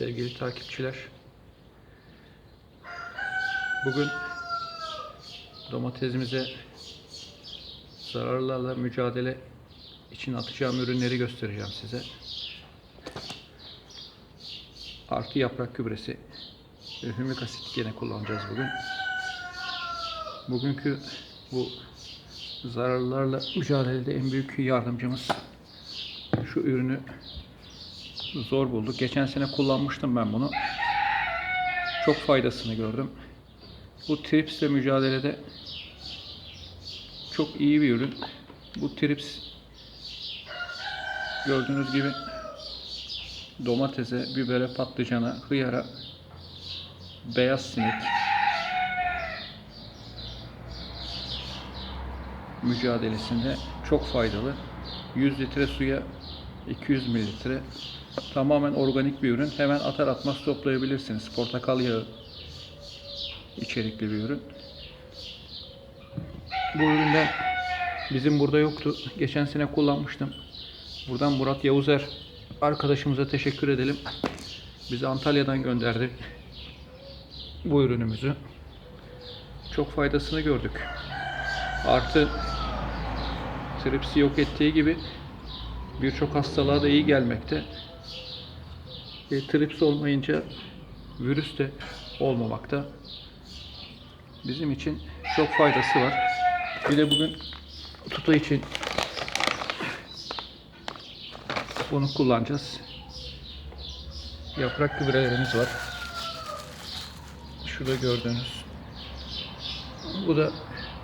Sevgili takipçiler. Bugün domatesimize zararlarla mücadele için atacağım ürünleri göstereceğim size. Artı yaprak gübresi ve hümik asit gene kullanacağız bugün. Bugünkü bu zararlarla mücadelede en büyük yardımcımız şu ürünü zor bulduk. Geçen sene kullanmıştım ben bunu. Çok faydasını gördüm. Bu tripsle mücadelede çok iyi bir ürün. Bu trips gördüğünüz gibi domatese, bibere, patlıcana, hıyara, beyaz sinek mücadelesinde çok faydalı. 100 litre suya 200 mililitre tamamen organik bir ürün. Hemen atar atmaz toplayabilirsiniz. Portakal yağı içerikli bir ürün. Bu üründen bizim burada yoktu. Geçen sene kullanmıştım. Buradan Murat Yavuzer arkadaşımıza teşekkür edelim. Bizi Antalya'dan gönderdi bu ürünümüzü. Çok faydasını gördük. Artı tripsi yok ettiği gibi birçok hastalığa da iyi gelmekte. E, trips olmayınca virüs de olmamakta. Bizim için çok faydası var. Bir de bugün tuta için bunu kullanacağız. Yaprak gübrelerimiz var. Şurada gördüğünüz. Bu da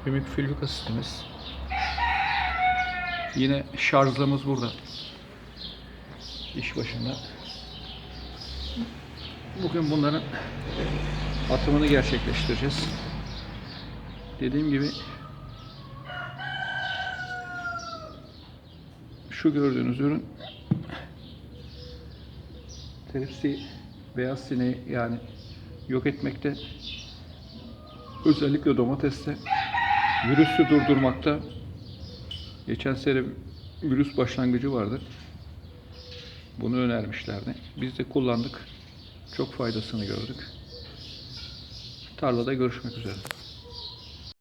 hümik fülvik asitimiz. Yine şarjlımız burada. İş başında. Bugün bunların atımını gerçekleştireceğiz. Dediğim gibi şu gördüğünüz ürün teripsi beyaz sineği yani yok etmekte özellikle domateste virüsü durdurmakta geçen sene virüs başlangıcı vardı. Bunu önermişlerdi. Biz de kullandık. Çok faydasını gördük. Tarlada görüşmek üzere.